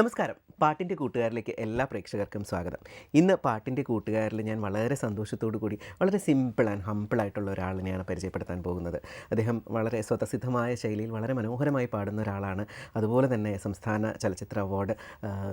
നമസ്കാരം പാട്ടിന്റെ കൂട്ടുകാരിലേക്ക് എല്ലാ പ്രേക്ഷകർക്കും സ്വാഗതം. ഇന്ന് പാട്ടിന്റെ കൂട്ടുകാരിൽ ഞാൻ വളരെ സന്തോഷത്തോടു കൂടി വളരെ സിമ്പിൾ ആൻഡ് ഹമ്പിൾ ആയിട്ടുള്ള ഒരാളിനെയാണ് പരിചയപ്പെടുത്താൻ പോകുന്നത്. അദ്ദേഹം വളരെ സ്വതസിദ്ധമായ ശൈലിയിൽ വളരെ മനോഹരമായി പാടുന്ന ഒരാളാണ്. അതുപോലെ തന്നെ സംസ്ഥാന ചലച്ചിത്ര അവാർഡ്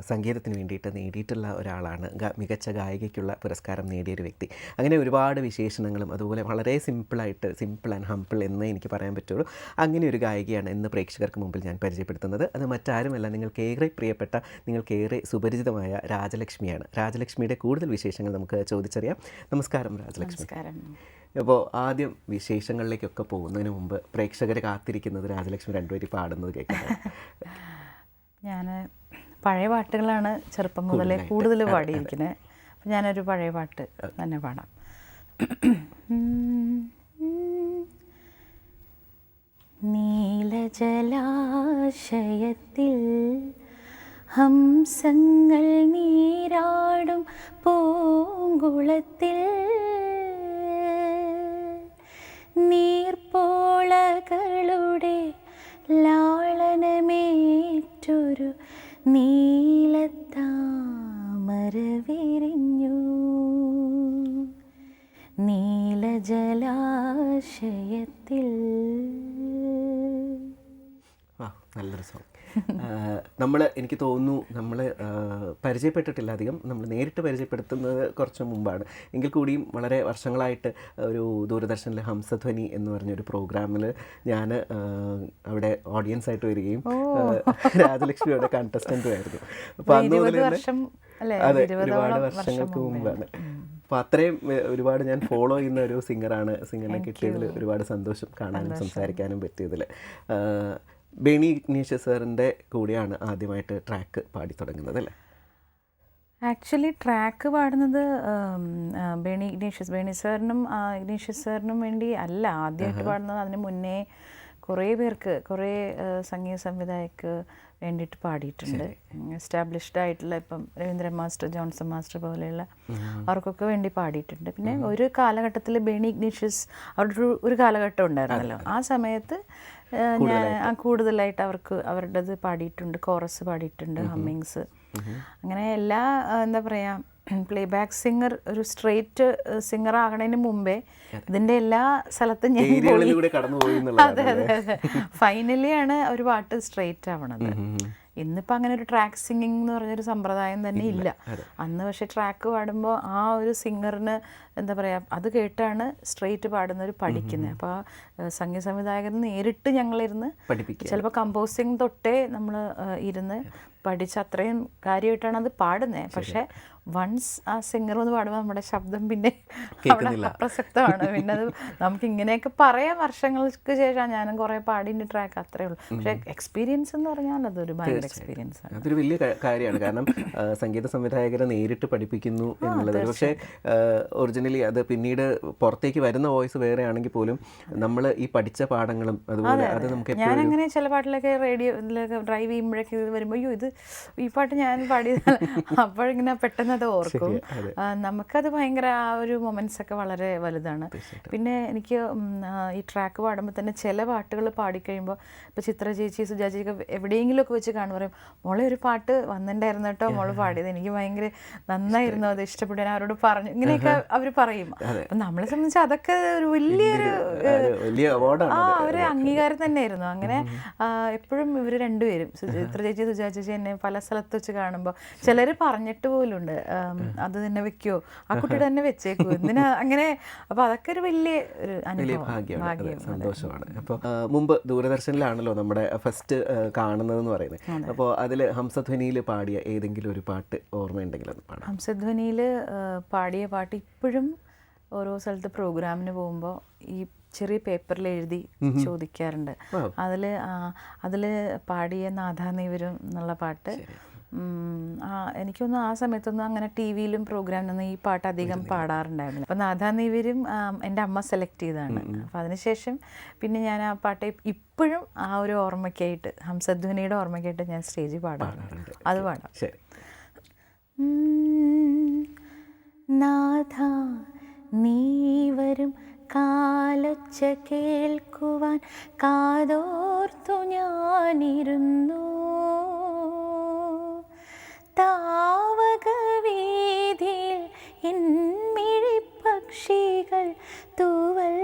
സംഗീതത്തിന് വേണ്ടിയിട്ട് നേടിയിട്ടുള്ള ഒരാളാണ്. മികച്ച ഗായികയ്ക്കുള്ള പുരസ്കാരം നേടിയൊരു വ്യക്തി. അങ്ങനെ ഒരുപാട് വിശേഷണങ്ങളും അതുപോലെ വളരെ സിമ്പിളായിട്ട് സിമ്പിൾ ആൻഡ് ഹമ്പിൾ എന്ന് എനിക്ക് പറയാൻ പറ്റുള്ളൂ. അങ്ങനെ ഒരു ഗായികയാണ് ഇന്ന് പ്രേക്ഷകർക്ക് മുമ്പിൽ ഞാൻ പരിചയപ്പെടുത്തുന്നത്. അത് മറ്റാരുമല്ല നിങ്ങൾക്ക് ഏറെ പ്രിയപ്പെട്ട നിങ്ങൾക്ക് ഏറെ സുപരിചിതമായ രാജലക്ഷ്മിയാണ് രാജലക്ഷ്മിയുടെ കൂടുതൽ വിശേഷങ്ങൾ നമുക്ക് ചോദിച്ചറിയാം നമസ്കാരം രാജലക്ഷ്മി നമസ്കാരം അപ്പോൾ ആദ്യം വിശേഷങ്ങളിലേക്കൊക്കെ പോകുന്നതിന് മുമ്പ് പ്രേക്ഷകരെ കാത്തിരിക്കുന്നത് രാജലക്ഷ്മി രണ്ടുപേരും പാടുന്നത് കേൾക്കണം ഞാൻ പഴയ പാട്ടുകളാണ് ചെറുപ്പം മുതലേ കൂടുതൽ പാടിയിരിക്കുന്നത് അപ്പം ഞാനൊരു പഴയ പാട്ട് തന്നെ പാടാം നീലജലാശയത്തിൽ ഹംസങ്ങൾ നീരാടും പൂങ്കുളത്തിൽ. നീർപ്പോളകളുടെ ലാളനമേറ്റൊരു നീലത്താമര വിരിഞ്ഞു നീലജലാശയത്തിൽ നല്ലൊരു സോങ് നമ്മൾ എനിക്ക് തോന്നുന്നു നമ്മൾ പരിചയപ്പെട്ടിട്ടില്ല അധികം. നമ്മൾ നേരിട്ട് പരിചയപ്പെടുത്തുന്നത് കുറച്ച് മുമ്പാണ്. എങ്കിൽ കൂടിയും വളരെ വർഷങ്ങളായിട്ട് ഒരു ദൂരദർശനിലെ ഹംസധ്വനി എന്ന് പറഞ്ഞൊരു പ്രോഗ്രാമിൽ ഞാൻ അവിടെ ഓഡിയൻസ് ആയിട്ട് വരികയും രാജലക്ഷ്മിയുടെ കണ്ടസ്റ്റന്റും ആയിരുന്നു. അപ്പോൾ അന്ന് മുതൽ അതെ ഒരുപാട് വർഷം വർഷങ്ങൾക്ക് മുമ്പേ. മുമ്പാണ്. അപ്പോൾ അത്രയും ഒരുപാട് ഞാൻ ഫോളോ ചെയ്യുന്ന ഒരു സിംഗറാണ് സിംഗറിനെ കിട്ടിയതിൽ ഒരുപാട് സന്തോഷം കാണാനും സംസാരിക്കാനും പറ്റിയതിൽ ബേണി ഇഗ്നീഷ്യസ് സാറിന്റെ കൂടെയാണ് ആദ്യമായിട്ട് ട്രാക്ക് പാടി തുടങ്ങുന്നത് അല്ലേ? ആക്ച്വലി ട്രാക്ക് പാടുന്നത് ബേണി ഇഗ്നീഷ്യസ് ബേണി സാറിനും ഇഗ്നേഷ്യസ് സാറിനും വേണ്ടി അല്ല. ആദ്യമായിട്ട് പാടുന്നത് അതിന് മുന്നേ കുറേ പേർക്ക് കുറേ സംഗീത സംവിധായകർക്ക് വേണ്ടിയിട്ട് പാടിയിട്ടുണ്ട്. എസ്റ്റാബ്ലിഷ്ഡ് ആയിട്ടുള്ള ഇപ്പം രവീന്ദ്രൻ മാസ്റ്റർ ജോൺസൺ മാസ്റ്റർ പോലെയുള്ള അവർക്കൊക്കെ വേണ്ടി പാടിയിട്ടുണ്ട്. പിന്നെ ഒരു കാലഘട്ടത്തിൽ ബേണി ഇഗ്നീഷ്യസ് അവരുടെ ഒരു- കാലഘട്ടം ഉണ്ടായിരുന്നല്ലോ. ആ സമയത്ത് ഞാൻ കൂടുതലായിട്ട്. അവർക്ക് അവരുടേത് പാടിയിട്ടുണ്ട്. കോറസ് പാടിയിട്ടുണ്ട് ഹമ്മിങ്സ്. അങ്ങനെ എല്ലാ എന്താ പറയുക പ്ലേ ബാക്ക് സിംഗർ ഒരു സ്ട്രേറ്റ് സിംഗർ ആകണതിന് മുമ്പേ ഇതിന്റെ എല്ലാ സ്ഥലത്തും ഞാൻ അതെ അതെ അതെ. ഫൈനലി ആണ് ഒരു പാട്ട് സ്ട്രേറ്റ് ആവണത്. ഇന്നിപ്പോൾ അങ്ങനെ ഒരു ട്രാക്ക് സിംഗിങ് എന്ന് പറഞ്ഞൊരു സമ്പ്രദായം തന്നെ ഇല്ല. അന്ന് പക്ഷെ ട്രാക്ക് പാടുമ്പോൾ ആ ഒരു സിംഗറിന് എന്താ പറയുക അത് കേട്ടാണ് സ്ട്രേറ്റ് പാടുന്നവർ പഠിക്കുന്നത് അപ്പോൾ സംഗീത സംവിധായകർ നേരിട്ട് ഞങ്ങളിരുന്ന് ചിലപ്പോൾ കമ്പോസിങ് തൊട്ടേ നമ്മൾ ഇരുന്ന് പഠിച്ച് അത്രയും കാര്യമായിട്ടാണ് അത് പാടുന്നത് പക്ഷേ വൺസ് ആ സിംഗർ ഒന്ന് പാടുമ്പോൾ നമ്മുടെ ശബ്ദം പിന്നെ അവിടെ അപ്രസക്തമാണ്. പിന്നെ അത് നമുക്ക് ഇങ്ങനെയൊക്കെ പറയാം വർഷങ്ങൾക്ക് ശേഷം ഞാനും കുറേ പാടിന്റെ ട്രാക്ക് അത്രേ ഉള്ളൂ. പക്ഷെ എക്സ്പീരിയൻസ് എന്ന് പറഞ്ഞാൽ അതൊരു ഭയങ്കര എക്സ്പീരിയൻസ് ആണ്. അതൊരു വലിയ കാര്യമാണ്. കാരണം സംഗീത സംവിധായകരെ നേരിട്ട് പഠിപ്പിക്കുന്നു എന്നുള്ളത്. പക്ഷേ ഒറിജിനലി അത് പിന്നീട് പുറത്തേക്ക് വരുന്ന വോയിസ് വേറെ ആണെങ്കിൽ പോലും നമ്മൾ ഈ പഠിച്ച പാഠങ്ങളും അതുപോലെ അത് നമുക്ക് ഞാൻ അങ്ങനെ ചില പാട്ടിലൊക്കെ റേഡിയോയിലൊക്കെ ഡ്രൈവ് ചെയ്യുമ്പോഴൊക്കെ ഇത് വരുമ്പോൾ അയ്യോ ഇത് ഈ പാട്ട് ഞാൻ പാടിയത് അപ്പോഴിങ്ങനെ പെട്ടെന്ന് അത്. ഓർക്കും നമുക്കത് ഭയങ്കര ആ ഒരു മൊമെന്റ്സ് ഒക്കെ വളരെ വലുതാണ്. പിന്നെ എനിക്ക് ഈ ട്രാക്ക് പാടുമ്പോൾ തന്നെ ചില പാട്ടുകൾ പാടിക്കഴിയുമ്പോൾ ഇപ്പോൾ ചിത്ര ചേച്ചി സുജാ ചേച്ചിയൊക്കെ എവിടെയെങ്കിലുമൊക്കെ വെച്ച് കാണുമ്പോൾ പറയും മോളെ ഒരു പാട്ട് വന്നിട്ടുണ്ടായിരുന്നു കേട്ടോ മോൾ പാടിയത്. എനിക്ക് ഭയങ്കര നന്നായിരുന്നു അത് ഇഷ്ടപ്പെട്ടു. ഞാൻ അവരോട് പറഞ്ഞു. ഇങ്ങനെയൊക്കെ അവർ പറയും. അപ്പം നമ്മളെ സംബന്ധിച്ച് അതൊക്കെ ഒരു വലിയൊരു ആ ഒരു അംഗീകാരം തന്നെയായിരുന്നു. അങ്ങനെ എപ്പോഴും ഇവർ രണ്ടുപേരും ചിത്ര ചേച്ചി സുജാ ചേച്ചി എന്നെ പല സ്ഥലത്ത് വെച്ച് കാണുമ്പോൾ ചിലർ പറഞ്ഞിട്ട് പോലുണ്ട്. അത് തന്നെ വെക്കുവോ ആ കുട്ടിയുടെ തന്നെ വെച്ചേക്കോ. എന്തിനാ അങ്ങനെ? അപ്പൊ അതൊക്കെ ഒരു വലിയ ഒരു അനുഭവം. സന്തോഷമാണ്. അപ്പോൾ മുമ്പ് ദൂരദർശനിലാണല്ലോ നമ്മുടെ ഫസ്റ്റ് കാണുന്നതെന്ന് പറയുന്നത്. അപ്പോൾ അതിൽ ഹംസധ്വനിയിൽ പാടിയ ഏതെങ്കിലും ഒരു പാട്ട് ഓർമ്മയുണ്ടെങ്കിൽ അത് പാടാം. ഹംസധ്വനിയിൽ പാടിയ പാട്ട് ഇപ്പോഴും ഓരോ സ്ഥലത്ത് പ്രോഗ്രാമിന് പോകുമ്പോൾ ഈ ചെറിയ പേപ്പറിൽ എഴുതി ചോദിക്കാറുണ്ട്. അതിൽ അതിൽ പാടിയ നാഥാനീവരും എന്നുള്ള പാട്ട് ആ എനിക്കൊന്നും ആ സമയത്തൊന്നും അങ്ങനെ ടി വിയിലും പ്രോഗ്രാമിനൊന്നും ഈ പാട്ട് അധികം പാടാറുണ്ടായിരുന്നില്ല. അപ്പം നാഥാനീവരും എന്റെ അമ്മ സെലക്ട് ചെയ്തതാണ്. അപ്പം അതിനുശേഷം പിന്നെ ഞാൻ ആ പാട്ട് ഇപ്പോഴും ആ ഒരു ഓർമ്മയ്ക്കായിട്ട് ഹംസധ്വനിയുടെ ഓർമ്മയ്ക്കായിട്ട് ഞാൻ സ്റ്റേജിൽ പാടാറുണ്ട്. അത് പാടാം. നാഥ നീ വരും കാലൊച്ച കേൾക്കുവാൻ കാതോർത്തു ഞാനിരുന്നു. നാഗവീതിയിൽ പക്ഷികൾ തൂവൽ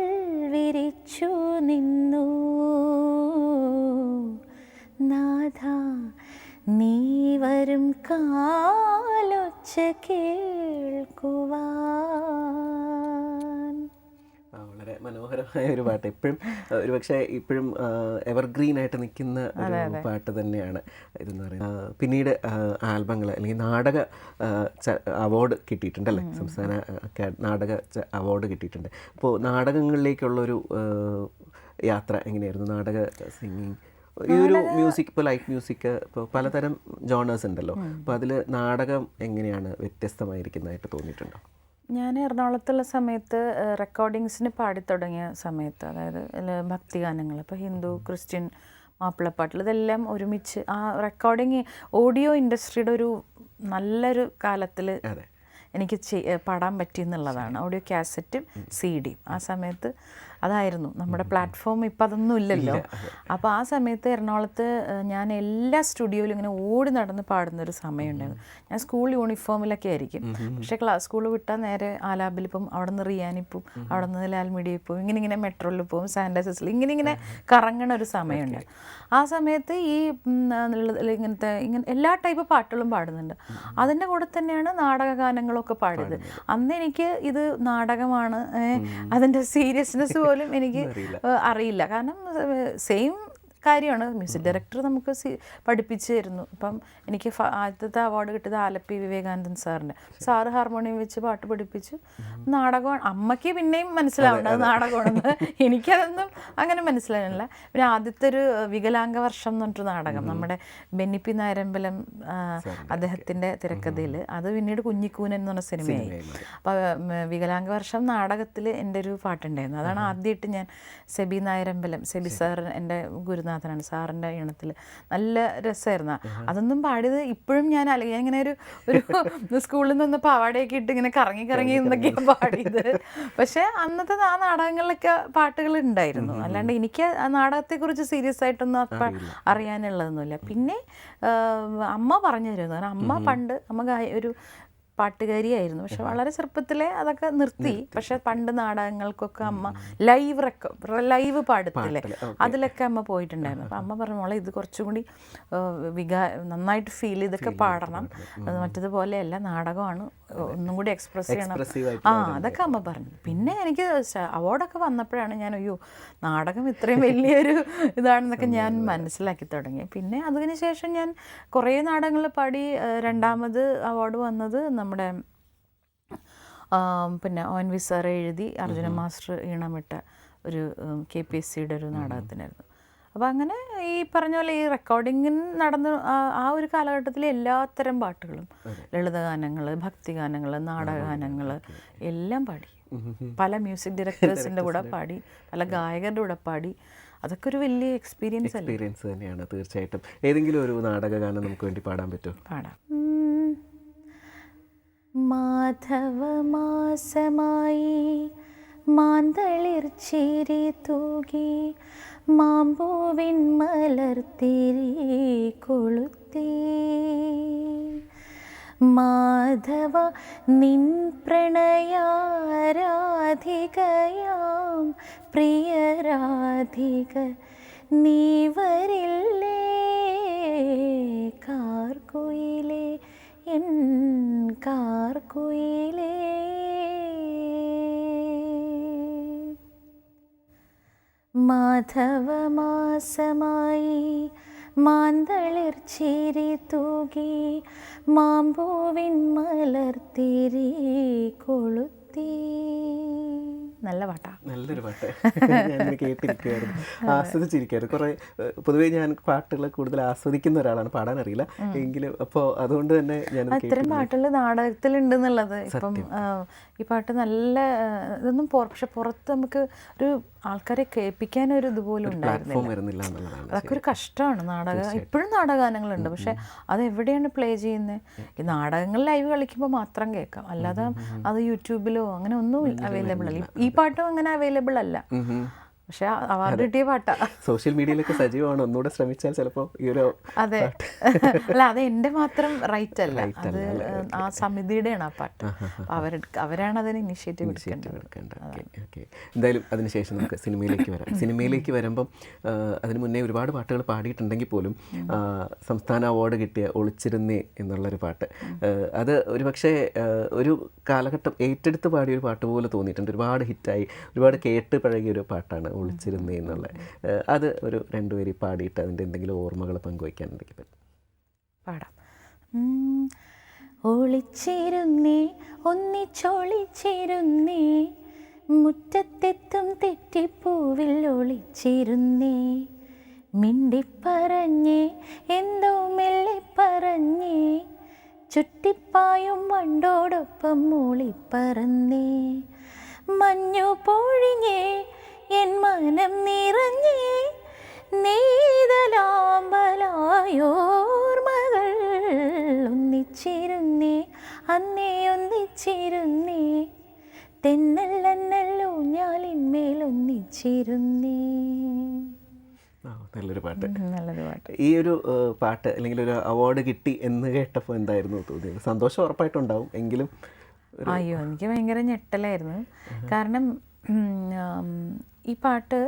വിരിച്ചു നിന്നു. നാഥ നീ വരും കാലൊച്ച വളരെ മനോഹരമായ ഒരു പാട്ട്. എപ്പോഴും ഒരു പക്ഷേ ഇപ്പോഴും എവർഗ്രീൻ ആയിട്ട് നിൽക്കുന്ന ഒരു പാട്ട് തന്നെയാണ് ഇതെന്ന് പറയുന്നത്. പിന്നീട് ആൽബങ്ങൾ അല്ലെങ്കിൽ നാടക അവാർഡ് കിട്ടിയിട്ടുണ്ടല്ലേ സംസ്ഥാന നാടക അവാർഡ് കിട്ടിയിട്ടുണ്ട്. അപ്പോൾ നാടകങ്ങളിലേക്കുള്ളൊരു യാത്ര എങ്ങനെയായിരുന്നു? നാടക സിംഗിങ് ഈ ഒരു മ്യൂസിക് ഇപ്പോൾ ലൈറ്റ് മ്യൂസിക് ഇപ്പോൾ പലതരം ജോണേഴ്സ് ഉണ്ടല്ലോ. അപ്പോൾ അതിൽ നാടകം എങ്ങനെയാണ് വ്യത്യസ്തമായിരിക്കുന്നതായിട്ട് തോന്നിയിട്ടുണ്ടോ? ഞാൻ എറണാകുളത്തുള്ള സമയത്ത് റെക്കോർഡിങ്സിന് പാടിത്തുടങ്ങിയ സമയത്ത് അതായത് ഭക്തിഗാനങ്ങൾ ഇപ്പോൾ ഹിന്ദു ക്രിസ്ത്യൻ മാപ്പിളപ്പാട്ടിൽ ഇതെല്ലാം ഒരുമിച്ച് ആ റെക്കോർഡിങ് ഓഡിയോ ഇൻഡസ്ട്രിയുടെ ഒരു നല്ലൊരു കാലത്തിൽ എനിക്ക് ചെയ്- പാടാൻ പറ്റി എന്നുള്ളതാണ്. ഓഡിയോ കാസറ്റും സി ഡിയും ആ സമയത്ത് അതായിരുന്നു നമ്മുടെ പ്ലാറ്റ്ഫോം ഇപ്പം അതൊന്നും ഇല്ലല്ലോ. അപ്പോൾ ആ സമയത്ത് എറണാകുളത്ത് ഞാൻ എല്ലാ സ്റ്റുഡിയോയിലും ഇങ്ങനെ ഓടി നടന്ന് പാടുന്നൊരു സമയമുണ്ടായിരുന്നു. ഞാൻ സ്കൂൾ യൂണിഫോമിലൊക്കെ ആയിരിക്കും. പക്ഷേ ക്ലാസ് സ്കൂൾ വിട്ടാൽ നേരെ ആലാബിൽ പോകും അവിടെ നിന്ന് റിയാനിൽ അവിടെ നിന്ന് ലാൽമീഡിയയിൽ പോകും ഇങ്ങനെ ഇങ്ങനെ മെട്രോയിൽ പോകും സാനിറ്റൈസേഴ്സിൽ ഇങ്ങനെ ഇങ്ങനെ കറങ്ങണ ഒരു സമയമുണ്ട്. ആ സമയത്ത് ഈ ഇങ്ങനത്തെ ഇങ്ങനെ എല്ലാ ടൈപ്പ് പാട്ടുകളും പാടുന്നുണ്ട്. അതിന്റെ കൂടെ തന്നെയാണ് നാടക ഗാനങ്ങളൊക്കെ പാടിയത്. അന്ന് എനിക്ക് ഇത് നാടകമാണ് അതിന്റെ സീരിയസ്നെസ് പോലും എനിക്ക് അറിയില്ല. കാരണം സെയിം കാര്യമാണ്. മ്യൂസിക് ഡയറക്ടർ നമുക്ക് സി- പഠിപ്പിച്ചു തരുന്നു. ഇപ്പം എനിക്ക് ആദ്യത്തെ അവാർഡ് കിട്ടിയത് ആലപ്പി വിവേകാനന്ദൻ സാറിന്റെ സാറ് ഹാർമോണിയം വെച്ച് പാട്ട് പഠിപ്പിച്ചു. നാടകമാണ്. അമ്മയ്ക്ക് പിന്നെയും മനസ്സിലാവണ്ട. അത് നാടകമാണെന്ന്. എനിക്കതൊന്നും അങ്ങനെ മനസ്സിലാവില്ല പിന്നെ ആദ്യത്തെ ഒരു വികലാംഗ വർഷം എന്ന് പറഞ്ഞിട്ട് നാടകം. നമ്മുടെ ബെന്നിപ്പി നായരമ്പലം അദ്ദേഹത്തിന്റെ തിരക്കഥയിൽ അത് പിന്നീട് കുഞ്ഞിക്കൂനൻ എന്ന് പറഞ്ഞ സിനിമയായി. അപ്പോൾ വികലാംഗ വർഷം നാടകത്തിൽ എന്റെ ഒരു പാട്ടുണ്ടായിരുന്നു. അതാണ് ആദ്യമായിട്ട് ഞാൻ സെബി നായരമ്പലം സെബി സാർ എന്റെ ഗുരുനാഥനാണ് സാറിന്റെ ഇണത്തിൽ നല്ല രസമായിരുന്നു. അതൊന്നും പാടിയത് ഇപ്പോഴും ഞാൻ അല്ലെങ്കിൽ ഞാൻ ഇങ്ങനെ ഒരു ഒരു സ്കൂളിൽ നിന്ന് പാവാടയൊക്കെ ഇട്ട് ഇങ്ങനെ കറങ്ങി കറങ്ങി എന്നൊക്കെയാണ് പാടിയത്. പക്ഷേ അന്നത്തെ ആ നാടകങ്ങളിലൊക്കെ പാട്ടുകൾ ഉണ്ടായിരുന്നു. അല്ലാണ്ട് എനിക്ക് ആ നാടകത്തെക്കുറിച്ച് സീരിയസ് ആയിട്ടൊന്നും അപ്പം അറിയാനുള്ളതൊന്നുമില്ല. പിന്നെ അമ്മ പറഞ്ഞു തരുന്നു കാരണം അമ്മ പണ്ട് അമ്മ ഒരു പാട്ടുകാരിയായിരുന്നു. പക്ഷെ വളരെ ചെറുപ്പത്തിലെ അതൊക്കെ നിർത്തി. പക്ഷെ പണ്ട് നാടകങ്ങൾക്കൊക്കെ അമ്മ ലൈവ് റെക്കോ ലൈവ് പാടത്തില്ലേ അതിലൊക്കെ അമ്മ പോയിട്ടുണ്ടായിരുന്നു. അപ്പം അമ്മ പറഞ്ഞു മോളെ ഇത് കുറച്ചും കൂടി വികാ നന്നായിട്ട് ഫീൽ ചെയ്തൊക്കെ പാടണം. അത് മറ്റതുപോലെയല്ല നാടകമാണ്. ഒന്നും കൂടി എക്സ്പ്രസ് ചെയ്യണം. ആ അതൊക്കെ അമ്മ പറഞ്ഞു. പിന്നെ എനിക്ക് അവാർഡൊക്കെ വന്നപ്പോഴാണ് ഞാൻ അയ്യോ നാടകം ഇത്രയും വലിയൊരു ഇതാണെന്നൊക്കെ ഞാൻ മനസ്സിലാക്കി തുടങ്ങി. പിന്നെ അതിന് ശേഷം ഞാൻ കുറേ നാടകങ്ങൾ പാടി രണ്ടാമത് അവാർഡ് വന്നത് നമ്മുടെ പിന്നെ എൻ വി സാർ എഴുതി അർജുന മാസ്റ്റർ ഈണമിട്ട ഒരു കെ പി എസ് സിയുടെ ഒരു നാടകത്തിനായിരുന്നു. അപ്പോൾ അങ്ങനെ ഈ പറഞ്ഞ പോലെ ഈ റെക്കോർഡിങ്ങിൽ നടന്ന ആ- ഒരു കാലഘട്ടത്തിലെ എല്ലാത്തരം പാട്ടുകളും ലളിതഗാനങ്ങൾ ഭക്തിഗാനങ്ങൾ നാടകഗാനങ്ങൾ എല്ലാം പാടി. പല മ്യൂസിക് ഡയറക്ടേഴ്സിന്റെ കൂടെ പാടി പല ഗായകരുടെ കൂടെ പാടി. അതൊക്കെ ഒരു വലിയ എക്സ്പീരിയൻസ് എക്സ്പീരിയൻസ് തന്നെയാണ് തീർച്ചയായിട്ടും. ഏതെങ്കിലും ഒരു നാടകഗാനം നമുക്ക് വേണ്ടി പാടാൻ പറ്റുമോ? പാടാം. മാധവമാസമായി മാന്തളിർ ചിരി തൂകി മാമ്പൂവിൻ മലർത്തിരി കൊളുത്തി. മാധവ നിൻ പ്രണയാരാധികയാം. പ്രിയരാധിക നീവരില്ലേ കാർകുയിലേ? എൻ കാർക്കുയിലേ. മാധവമാസമായി മാന്തളിർ ചിരി തൂകി മാമ്പൂവിൻ മലർത്തിരി കൊളുത്തി. നല്ല പാട്ടാണ് നല്ലൊരു പാട്ട്. ഞാൻ കേട്ടിരിക്കുമായിരുന്നു ആസ്വദിച്ചിരിക്കുകയായിരുന്നു കുറേ പൊതുവേ ഞാൻ പാട്ടുകൾ കൂടുതൽ ആസ്വദിക്കുന്ന ഒരാളാണ്. പാടാൻ അറിയില്ല. എങ്കിലും അപ്പോൾ അതുകൊണ്ട് തന്നെ ഞാൻ ഇത്തരം പാട്ടുകൾ നാടകത്തിലുണ്ട് എന്നുള്ളത് ഇപ്പം ഈ പാട്ട് നല്ല ഇതൊന്നും പക്ഷെ പുറത്ത് നമുക്ക് ഒരു ആൾക്കാരെ കേൾപ്പിക്കാൻ ഒരു ഇതുപോലും ഉണ്ടായിരുന്നില്ല അതൊക്കെ ഒരു കഷ്ടമാണ് നാടക. ഇപ്പോഴും നാടകഗാനങ്ങളുണ്ട് പക്ഷെ അത് എവിടെയാണ് പ്ലേ ചെയ്യുന്നത് ഈ നാടകങ്ങൾ ലൈവ് കളിക്കുമ്പോൾ മാത്രം കേൾക്കാം. അല്ലാതെ അത് യൂട്യൂബിലോ അങ്ങനെ ഒന്നും അവൈലബിൾ അല്ല. ഈ പാട്ടും അങ്ങനെ അവൈലബിൾ അല്ല. പക്ഷെ അവാർഡ് കിട്ടിയ പാട്ടാ. സോഷ്യൽ മീഡിയയിലൊക്കെ സജീവമാണ് ഒന്നുകൂടെ ശ്രമിച്ചാൽ ചിലപ്പോ ഈ ഒരു അതെ. അല്ല അത് എന്റെ മാത്രം റൈറ്റ് അല്ല. അത് ആ സമിതിയുടെയാണ് ആ പാട്ട്. അവർ അവരാണ് അതിന് ഇനിഷ്യേറ്റീവ് എടുക്കേണ്ടത്. എന്തായാലും അതിനുശേഷം നമുക്ക് സിനിമയിലേക്ക് വരാം. സിനിമയിലേക്ക് വരുമ്പം അതിന് മുന്നേ ഒരുപാട് പാട്ടുകൾ പാടിയിട്ടുണ്ടെങ്കിൽ പോലും സംസ്ഥാന അവാർഡ് കിട്ടിയ ഒളിച്ചിരുന്നേ എന്നുള്ളൊരു പാട്ട്. അത് ഒരു പക്ഷേ ഒരു കാലഘട്ടം ഏറ്റെടുത്ത് പാടിയ ഒരു പാട്ട് പോലെ തോന്നിയിട്ടുണ്ട്. ഒരുപാട് ഹിറ്റായി ഒരുപാട് കേട്ട് പഴകിയ ഒരു പാട്ടാണ്. ഒളിച്ചിരുന്നേ എന്നുള്ള അത് ഒരു രണ്ടുപേരി പാടിയിട്ട് അതിന്റെ എന്തെങ്കിലും ഓർമ്മകൾ പങ്കുവയ്ക്കാൻ പറ്റും പാടാം. ഒളിച്ചിരുന്നേ ഒന്നിച്ചൊളിച്ചിരുന്നേ മുറ്റത്തെത്തും തെറ്റിപ്പൂവിൽ ഒളിച്ചിരുന്നേ മിണ്ടിപ്പറഞ്ഞേ എന്തോ മെല്ലെ പറഞ്ഞേ ചുറ്റിപ്പായും വണ്ടോടൊപ്പം മൂളിപ്പറന്നേ മഞ്ഞു പൊഴിഞ്ഞേ എൻ മനം നിറഞ്ഞേ നീതലാമ്പലായോർമകൾ ഒന്നിച്ചിരുന്നേ അന്നേ ഒന്നിച്ചിരുന്നേ തെന്നല്ലന്നല്ലോ ഞാലിന്മേൽ ഒന്നിച്ചിരുന്നേ. നല്ലൊരു പാട്ട്. നല്ലൊരു പാട്ട്. ഈ ഒരു പാട്ട് അല്ലെങ്കിൽ ഒരു അവാർഡ് കിട്ടി എന്ന് കേട്ടപ്പോൾ എന്തായിരുന്നു തോന്നിയത്? സന്തോഷം ഉറപ്പായിട്ടുണ്ടാവും എങ്കിലും അയ്യോ എനിക്ക് ഭയങ്കര ഞെട്ടലായിരുന്നു. കാരണം ഈ പാട്ട്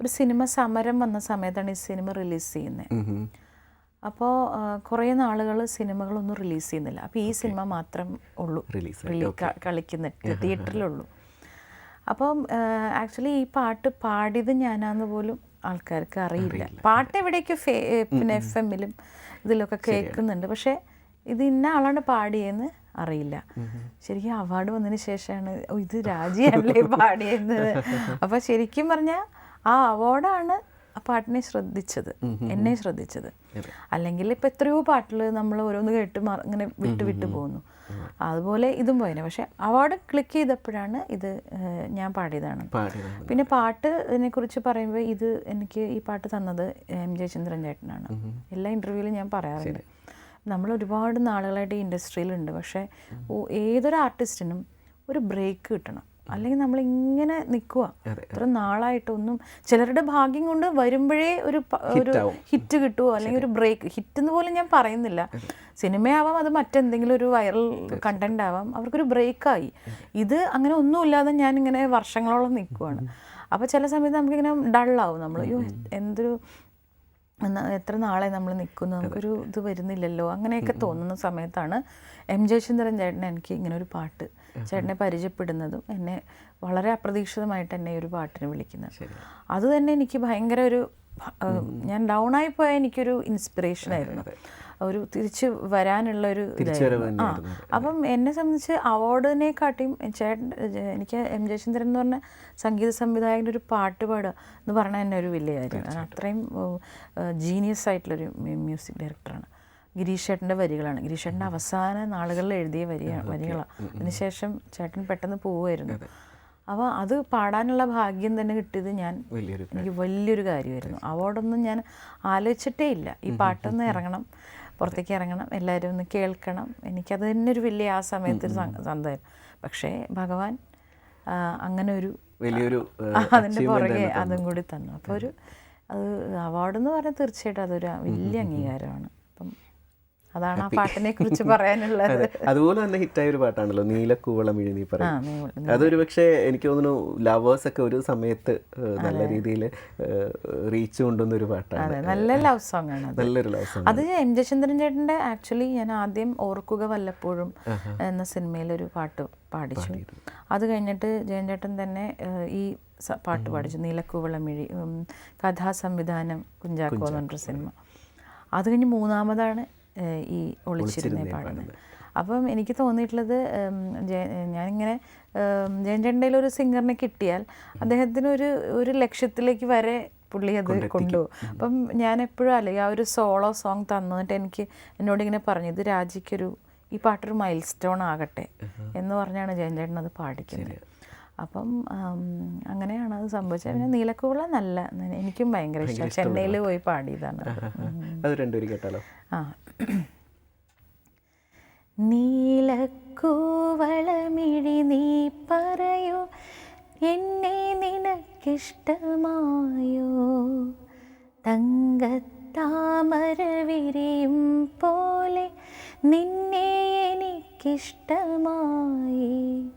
ഒരു സിനിമ സമരം വന്ന സമയത്താണ് ഈ സിനിമ റിലീസ് ചെയ്യുന്നത്. അപ്പോൾ കുറേ നാളുകൾ സിനിമകളൊന്നും റിലീസ് ചെയ്യുന്നില്ല. അപ്പോൾ ഈ സിനിമ മാത്രം ഉള്ളൂ. റിലീസ് കളിക്കുന്ന തിയേറ്ററിലുള്ളൂ. അപ്പം ആക്ച്വലി ഈ പാട്ട് പാടിയത് ഞാനാന്ന് പോലും ആൾക്കാർക്ക് അറിയില്ല. പാട്ട് എവിടെയൊക്കെ ഫേ പിന്നെ എഫ് എമ്മിലും ഇതിലൊക്കെ കേൾക്കുന്നുണ്ട്. പക്ഷേ ഇത് ഇന്ന ആളാണ് പാടിയെന്ന് അറിയില്ല. ശരിക്കും അവാർഡ് വന്നതിന് ശേഷമാണ് "ഓ, ഇത് രാജിയല്ലേ പാടിയെന്നത് അപ്പോൾ ശരിക്കും പറഞ്ഞാൽ ആ അവാർഡാണ് ആ പാട്ടിനെ ശ്രദ്ധിച്ചത്. എന്നെ ശ്രദ്ധിച്ചത്. അല്ലെങ്കിൽ ഇപ്പം എത്രയോ പാട്ടിൽ നമ്മൾ ഓരോന്ന് കേട്ട് ഇങ്ങനെ വിട്ടു വിട്ട് പോകുന്നു അതുപോലെ ഇതും പോയിനെ. പക്ഷെ അവാർഡ് ക്ലിക്ക് ചെയ്തപ്പോഴാണ് ഇത് ഞാൻ പാടിയതാണ്. പാടിയതാണ്. പിന്നെ പാട്ടിനെ കുറിച്ച് പറയുമ്പോൾ ഇത് എനിക്ക് ഈ പാട്ട് തന്നത് എം. ജയചന്ദ്രൻ ചേട്ടനാണ്. എല്ലാ ഇന്റർവ്യൂവിലും ഞാൻ പറയാറുണ്ട്. നമ്മൾ ഒരുപാട് നാളുകളായിട്ട് ഈ ഇൻഡസ്ട്രിയിലുണ്ട്. പക്ഷേ ഏതൊരു ആർട്ടിസ്റ്റിനും ഒരു ബ്രേക്ക് കിട്ടണം. അല്ലെങ്കിൽ നമ്മളിങ്ങനെ നിൽക്കുക. ഇത്ര നാളായിട്ടൊന്നും ചിലരുടെ ഭാഗ്യം കൊണ്ട് വരുമ്പോഴേ ഒരു ഒരു ഹിറ്റ് കിട്ടുമോ അല്ലെങ്കിൽ ഒരു ബ്രേക്ക്. ഹിറ്റ് എന്ന് പോലും ഞാൻ പറയുന്നില്ല. സിനിമയാവാം അത് മറ്റെന്തെങ്കിലും ഒരു വൈറൽ കണ്ടന്റ് ആവാം അവർക്കൊരു ബ്രേക്കായി. ഇത് അങ്ങനെ ഒന്നുമില്ലാതെ ഇങ്ങനെ വർഷങ്ങളോളം നിൽക്കുവാണ്. അപ്പോൾ ചില സമയത്ത് നമുക്കിങ്ങനെ ഡള്ളാവും. നമ്മൾ അയ്യോ എന്തൊരു എത്ര നാളെ നമ്മൾ നിൽക്കുന്നു? നമുക്കൊരു ഇത് വരുന്നില്ലല്ലോ. അങ്ങനെയൊക്കെ തോന്നുന്ന സമയത്താണ് എം ജയചന്ദ്രൻ ചേട്ടൻ എനിക്ക് ഇങ്ങനെ ഒരു പാട്ട് ചേട്ടനെ പരിചയപ്പെടുന്നതും എന്നെ വളരെ അപ്രതീക്ഷിതമായിട്ട് എന്നെ ഈ ഒരു പാട്ടിന് വിളിക്കുന്നത്. അത് തന്നെ എനിക്ക് ഭയങ്കര ഒരു ഞാൻ ഡൗൺ ആയി പോയ എനിക്കൊരു ഇൻസ്പിറേഷൻ ആയിരുന്നു. ഒരു തിരിച്ച് വരാനുള്ള ഒരു ആ അപ്പം എന്നെ സംബന്ധിച്ച് അവാർഡിനെക്കാട്ടിയും ചേട്ടൻ എനിക്ക് എം ജയചന്ദ്രൻ എന്ന് പറഞ്ഞ സംഗീത സംവിധായകന്റെ ഒരു പാട്ട് പാടുക എന്ന് പറഞ്ഞാൽ തന്നെ ഒരു വലിയ കാര്യമാണ് അത്രയും ജീനിയസ് ആയിട്ടുള്ളൊരു മ്യൂസിക് ഡയറക്ടറാണ് ഗിരീഷ് ചേട്ടന്റെ വരികളാണ്. ഗിരീഷ് ചേട്ടന്റെ അവസാന നാളുകളിൽ എഴുതിയ വരിക വരികളാണ് അതിനുശേഷം ചേട്ടൻ പെട്ടെന്ന് പോവുമായിരുന്നു. അപ്പോൾ അത് പാടാനുള്ള ഭാഗ്യം തന്നെ കിട്ടിയത് ഞാൻ. എനിക്ക് വലിയൊരു കാര്യമായിരുന്നു. അവാർഡൊന്നും ഞാൻ ആലോചിച്ചിട്ടേ ഇല്ല. ഈ പാട്ടൊന്ന് ഇറങ്ങണം. പുറത്തേക്ക് ഇറങ്ങണം എല്ലാവരും ഒന്ന് കേൾക്കണം. എനിക്കത് തന്നെ ഒരു വലിയ ആ സമയത്ത് ഒരു സന്തോഷം. പക്ഷേ ഭഗവാൻ അങ്ങനെ ഒരു വലിയൊരു അതിന്റെ പുറകെ അതും കൂടി തന്നു. അപ്പോൾ ഒരു അത് അവാർഡ് എന്ന് പറഞ്ഞാൽ തീർച്ചയായിട്ടും അതൊരു വലിയ അംഗീകാരമാണ്. അതാണ് ആ പാട്ടിനെ കുറിച്ച് പറയാനുള്ളത്. അതുപോലെ തന്നെ ഹിറ്റായ ഒരു പാട്ടാണല്ലോ നീലക്കൂവളം എഴുതി പറയും. അതൊരു പക്ഷേ എനിക്ക് തോന്നുന്നു ലവേഴ്സ് ഒക്കെ ഒരു സമയത്ത് നല്ല രീതിയിൽ റീച്ച് കൊണ്ടുവന്ന ഒരു പാട്ടാണ്. അതെ നല്ല ലവ് സോങ് ആണ് നല്ലൊരു ലവ് സോങ് അത് എം ജയചന്ദ്രൻ ചേട്ടന്റെ ആക്ച്വലി ഞാൻ ആദ്യം ഓർക്കുക വല്ലപ്പോഴും എന്ന സിനിമയിലൊരു പാട്ട് പാടിച്ചു. അത് കഴിഞ്ഞിട്ട് ജയൻ ചേട്ടൻ തന്നെ ഈ പാട്ട് പാടിച്ചു. നീലക്കൂവളമിഴി കഥാ കഥാസംവിധാനം കുഞ്ചാക്കോ എന്ന് പറഞ്ഞ സിനിമ. അത് കഴിഞ്ഞ് മൂന്നാമതാണ് ഈ ഒളിച്ചിരുന്നേ പാടുന്നത് അപ്പം എനിക്ക് തോന്നിയിട്ടുള്ളത് ഞാനിങ്ങനെ ഉം, ഒരു സിംഗറിനെ കിട്ടിയാൽ അദ്ദേഹത്തിന് ഒരു ഒരു ലക്ഷ്യത്തിലേക്ക് വരെ പുള്ളി അത് കൊണ്ടുപോകും അപ്പം ഞാൻ എപ്പോഴും അല്ലെങ്കിൽ ആ ഒരു സോളോ സോങ് തന്നിട്ട് എനിക്ക് എന്നോട് ഇങ്ങനെ പറഞ്ഞു ഇത് രാജിക്കൊരു ഈ പാട്ടൊരു മൈൽ സ്റ്റോൺ ആകട്ടെ എന്ന് പറഞ്ഞാണ് ജയൻചേട്ടൻ അത് പാടിക്കുന്നത്. അപ്പം അങ്ങനെയാണ് അത് സംഭവിച്ചത്. പിന്നെ നീലക്കുവള നല്ല എനിക്കും ഭയങ്കര ഇഷ്ടം. ചെന്നൈയിൽ പോയി പാടിയതാണ്. അത്. രണ്ടുപേരും കേട്ടാലോ? ആ. നീലക്കൂവളമിഴി നീ പറയൂ എന്നെ നിനക്കിഷ്ടമായോ? തങ്കത്താമര വിരിയും പോലെ നിന്നെ എനിക്കിഷ്ടമായി.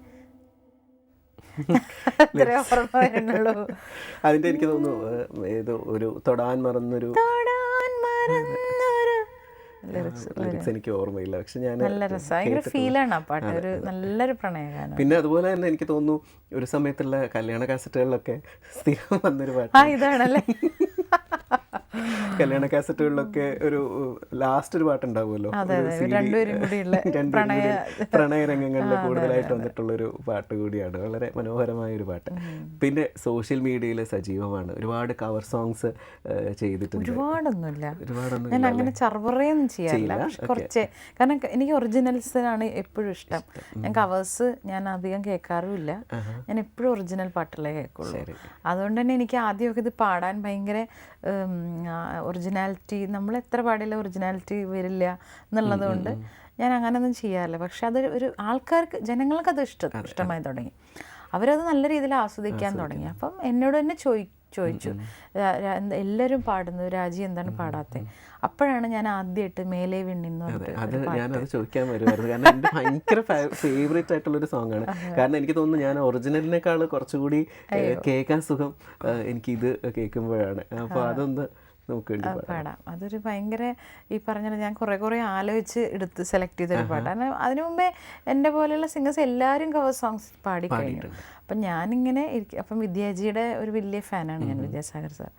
വരുന്നുള്ളൂ. എനിക്ക് തോന്നുന്നു ഏതോ ഒരു തൊടാൻ മറന്നൊരു ലിറിക്സ് എനിക്ക് ഓർമ്മയില്ല. പക്ഷെ ഞാൻ നല്ല രസം. ഭയങ്കര ഫീലാണ് ആ പാട്ട്. ഒരു നല്ലൊരു പ്രണയഗാനം. പിന്നെ അതുപോലെ തന്നെ എനിക്ക് തോന്നുന്നു ഒരു സമയത്തുള്ള കല്യാണ കാസറ്റുകളിലൊക്കെ സ്ഥിരം വന്നൊരു പാട്ട്. ആ ഇതാണല്ലേ? കല്യാണ കാസറ്റുകളിലൊക്കെ ഒരു ലാസ്റ്റ് ഒരു പാട്ടുണ്ടാവുമല്ലോ. ഒരു പ്രണയ- രംഗങ്ങളിൽ കൂടുതലായിട്ട് വന്നിട്ടുള്ളൊരു പാട്ട് കൂടിയാണ്. വളരെ മനോഹരമായ ഒരു പാട്ട് പിന്നെ സോഷ്യൽ മീഡിയയിൽ സജീവമാണ്. ഒരുപാട് കവർ സോങ്സ് ചെയ്തിട്ടുണ്ട്. ഒരുപാടൊന്നുമില്ല. ഒരുപാടൊന്നും ഞാൻ അങ്ങനെ ചർവറയൊന്നും ചെയ്യാറില്ല? കുറച്ച് കാരണം എനിക്ക് ഒറിജിനൽസിനാണ് എപ്പോഴും ഇഷ്ടം. ഞാൻ കവേഴ്സ് ഞാൻ അധികം കേൾക്കാറുമില്ല. ഞാൻ എപ്പോഴും ഒറിജിനൽ പാട്ടുകളെ കേൾക്കുള്ളൂ. അതുകൊണ്ട് തന്നെ എനിക്ക് ആദ്യമൊക്കെ ഇത് പാടാൻ ഭയങ്കര ഒറിജിനാലിറ്റി നമ്മൾ എത്ര പാടില്ല ഒറിജിനാലിറ്റി വരില്ല എന്നുള്ളത് കൊണ്ട് ഞാൻ അങ്ങനെയൊന്നും ചെയ്യാറില്ല. പക്ഷെ അത് ഒരു ആൾക്കാർക്ക് ജനങ്ങൾക്ക് അത് ഇഷ്ടം ഇഷ്ടമായി തുടങ്ങി. അവരത് നല്ല രീതിയിൽ ആസ്വദിക്കാൻ തുടങ്ങി. അപ്പം എന്നോട് തന്നെ ചോയി ചോദിച്ചു. എല്ലാവരും പാടുന്നു രാജി എന്താണ് പാടാത്തത് അപ്പോഴാണ് ഞാൻ ആദ്യമായിട്ട് മേലെ വിണ്ണിന്ന് അതെ ഞാനത് ചോദിക്കാൻ വരുമായിരുന്നു കാരണം എന്റെ ഭയങ്കര ഫേവറേറ്റ് ആയിട്ടുള്ളൊരു സോങ് ആണ്. കാരണം എനിക്ക് തോന്നുന്നു ഞാൻ ഒറിജിനലിനേക്കാൾ കുറച്ചുകൂടി കേൾക്കാൻ സുഖം എനിക്കിത് എനിക്ക് ഇത് കേൾക്കുമ്പോഴാണ് അപ്പോൾ അതൊന്ന് നമുക്ക് വേണ്ടി പാടാം. അതൊരു ഭയങ്കര ഈ പറഞ്ഞ ഞാൻ കുറേ കുറേ ആലോചിച്ച് എടുത്ത് സെലക്ട് ചെയ്തൊരു പാട്ടാണ്. അതിനു മുമ്പേ എന്റെ പോലെയുള്ള സിംഗേഴ്സ് എല്ലാവരും കവർ സോങ്സ് പാടി കഴിഞ്ഞു. അപ്പം ഞാനിങ്ങനെ ഇരിക്കും അപ്പം വിദ്യാജിയുടെ ഒരു വലിയ ഫാനാണ് ഞാൻ വിദ്യാസാഗർ സാർ.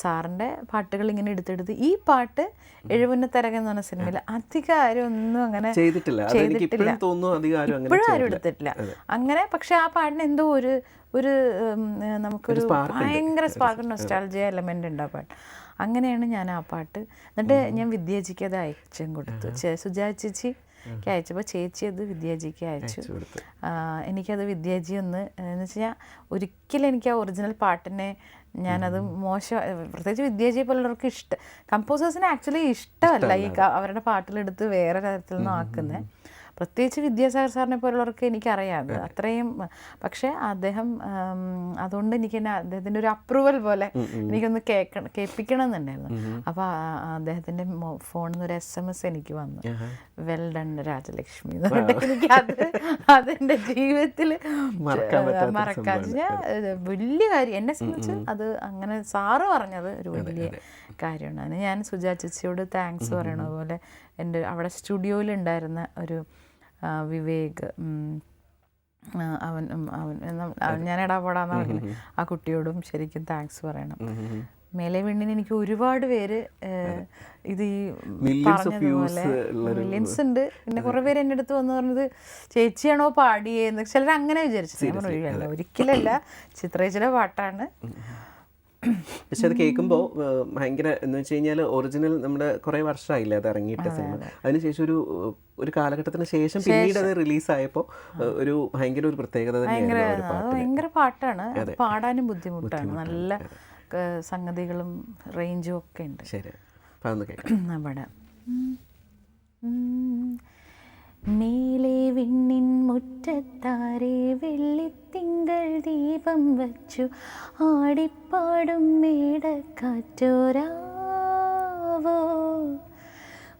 സാറിന്റെ പാട്ടുകൾ ഇങ്ങനെ എടുത്തെടുത്ത് ഈ പാട്ട് എഴുപുന്നത്തരകം എന്ന് പറഞ്ഞ സിനിമയിൽ അധികം ആരും ഒന്നും അങ്ങനെ ചെയ്തിട്ടില്ല. ചെയ്തിട്ടില്ല. ഇപ്പോഴും ആരും എടുത്തിട്ടില്ല. അങ്ങനെ പക്ഷെ ആ പാട്ടിന് എന്തോ ഒരു ഒരു നമുക്കൊരു ഭയങ്കര സ്പാർക്ക് നൊസ്റ്റാൾജിയ എലമെന്റ് ഉണ്ട് ആ പാട്ട്. അങ്ങനെയാണ് ഞാൻ ആ പാട്ട്. എന്നിട്ട് ഞാൻ വിദ്യാജിക്ക് അത് അയച്ചും കൊടുത്തു. ചെ- സുജാ ചേച്ചി അയച്ചപ്പോൾ ചേച്ചി അത് വിദ്യാജിക്ക് അയച്ചു. എനിക്കത് വിദ്യാജി ഒന്ന് എന്ന് വെച്ച് കഴിഞ്ഞാൽ ഒരിക്കലും എനിക്ക് ആ ഒറിജിനൽ പാട്ടിനെ ഞാനത് മോശ പ്രത്യേകിച്ച് വിദ്യാജിയെ പോലുള്ളവർക്ക് ഇഷ്ടം കമ്പോസേഴ്സിന് ആക്ച്വലി ഇഷ്ടമല്ല ഈ അവരുടെ പാട്ടിലെടുത്ത് വേറെ തരത്തിൽ നിന്നും ആക്കുന്നത് പ്രത്യേകിച്ച് വിദ്യാസാഗർ സാറിനെ പോലുള്ളവർക്ക് എനിക്കറിയാം. അത്. അത്രയും പക്ഷേ അദ്ദേഹം അതുകൊണ്ട് എനിക്ക് തന്നെ അദ്ദേഹത്തിന്റെ ഒരു അപ്രൂവൽ പോലെ എനിക്കൊന്ന് കേൾക്കണം കേൾപ്പിക്കണം എന്നുണ്ടായിരുന്നു അപ്പോൾ അദ്ദേഹത്തിന്റെ ഫോണിൽ നിന്ന് ഒരു എസ് എം എസ് എനിക്ക് വന്നു. വെൽ ഡൺ രാജലക്ഷ്മി എന്ന് പറഞ്ഞിട്ട് എനിക്ക് അത് അതെന്റെ ജീവിതത്തിൽ മറക്കാൻ വലിയ കാര്യം. എന്നെ സംബന്ധിച്ച് അത് അങ്ങനെ സാറ് പറഞ്ഞത് ഒരു വലിയ കാര്യമാണ്. അതിന് ഞാൻ സുജാ ചേച്ചിയോട് താങ്ക്സ് പറയണ പോലെ എന്റെ അവിടെ സ്റ്റുഡിയോയിൽ ഉണ്ടായിരുന്ന ഒരു വിവേക് അവൻ അവൻ അവൻ ഞാൻ ഇടാപോടാന്ന് പറയുന്നത് ആ കുട്ടിയോടും ശരിക്കും താങ്ക്സ് പറയണം. മേലെ വീണിന് എനിക്ക് ഒരുപാട് പേര് ഇത് ഈ പറഞ്ഞതുപോലെ മില്യൻസ് ഉണ്ട്. പിന്നെ കുറെ പേര് എന്റെ അടുത്ത് വന്ന് പറഞ്ഞത് ചേച്ചിയാണോ പാടിയേന്ന് ചിലർ അങ്ങനെ വിചാരിച്ചു. ഞാൻ പറഞ്ഞു, "ഇല്ല, ഒരിക്കലല്ല ചിത്രേച്ചിയുടെ പാട്ടാണ്. പക്ഷെ അത് കേൾക്കുമ്പോൾ ഭയങ്കര എന്ന് വെച്ച് കഴിഞ്ഞാൽ ഒറിജിനൽ നമ്മുടെ കുറേ വർഷമായില്ലേ അത് ഇറങ്ങിയിട്ട് സിനിമ. അതിനുശേഷം ഒരു ഒരു കാലഘട്ടത്തിന് ശേഷം പിന്നീട് അത് റിലീസായപ്പോൾ ഒരു ഭയങ്കര ഒരു പ്രത്യേകത തന്നെയായിരുന്നു ഭയങ്കര പാട്ടാണ്. പാടാനും ബുദ്ധിമുട്ടാണ്. നല്ല സംഗതികളും റേഞ്ചും ഒക്കെ ഉണ്ട്. ശരി. അപ്പം അതൊന്ന് കേൾക്കാം. ഉം. മേലെ വിണ്ണിൻ മുറ്റത്താരെ വെള്ളിത്തിങ്കൾ ദീപം വച്ചു. ആടിപ്പാടും മേടക്കാറ്റോരാവോ?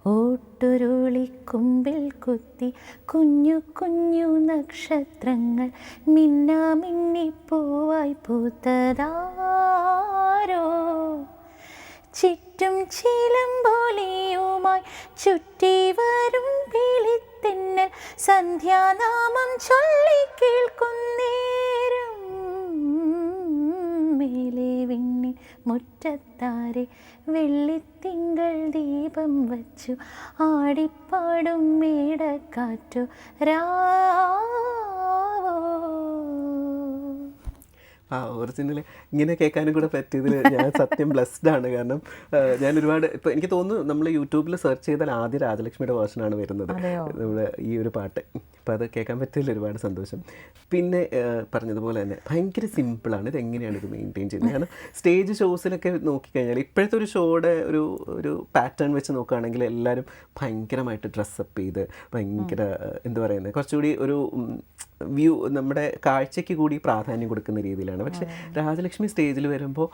ഓട്ടുരുളിക്കുമ്പിൽ കുത്തി കുഞ്ഞു കുഞ്ഞു നക്ഷത്രങ്ങൾ മിന്നാ മിന്നിപ്പൂവായി പൂത്തതാരോ? ചുറ്റും പോലെയുമായി ചുറ്റി വരും വിളിത്തിന്നൽ സന്ധ്യാനാമം ചൊല്ലി കേൾക്കുന്നേരം. മേലെ വിണ്ണി മുറ്റത്താരെ വെള്ളിത്തിങ്കൾ ദീപം വച്ചു. ആടിപ്പാടും മേടക്കാറ്റു രാവോ ആ ഒറിജിനൽ ഇങ്ങനെ കേൾക്കാനും കൂടെ പറ്റിയതിൽ ഞാൻ സത്യം ബ്ലെസ്ഡ് ആണ്. കാരണം ഞാൻ ഒരുപാട് ഇപ്പം എനിക്ക് തോന്നുന്നു നമ്മൾ യൂട്യൂബിൽ സെർച്ച് ചെയ്താൽ ആദ്യ രാജലക്ഷ്മിയുടെ വേർഷനാണ് വരുന്നത്. നമ്മുടെ ഈ ഒരു പാട്ട്. അപ്പോൾ അത് കേൾക്കാൻ പറ്റിയതിൽ ഒരുപാട് സന്തോഷം. പിന്നെ പറഞ്ഞതുപോലെ തന്നെ ഭയങ്കര സിമ്പിളാണ് ഇത് എങ്ങനെയാണ് ഇത് മെയിന്റെയിൻ ചെയ്യുന്നത്? കാരണം സ്റ്റേജ് ഷോസിലൊക്കെ നോക്കിക്കഴിഞ്ഞാൽ ഇപ്പോഴത്തെ ഒരു ഷോയുടെ ഒരു ഒരു പാറ്റേൺ വെച്ച് നോക്കുകയാണെങ്കിൽ എല്ലാവരും ഭയങ്കരമായിട്ട് ഡ്രസ്സപ്പ് ചെയ്ത് ഭയങ്കര എന്താ പറയുന്നത് കുറച്ചുകൂടി ഒരു വ്യൂ നമ്മുടെ കാഴ്ചയ്ക്ക് കൂടി പ്രാധാന്യം കൊടുക്കുന്ന രീതിയിലാണ്. പക്ഷെ രാജലക്ഷ്മി സ്റ്റേജിൽ വരുമ്പോൾ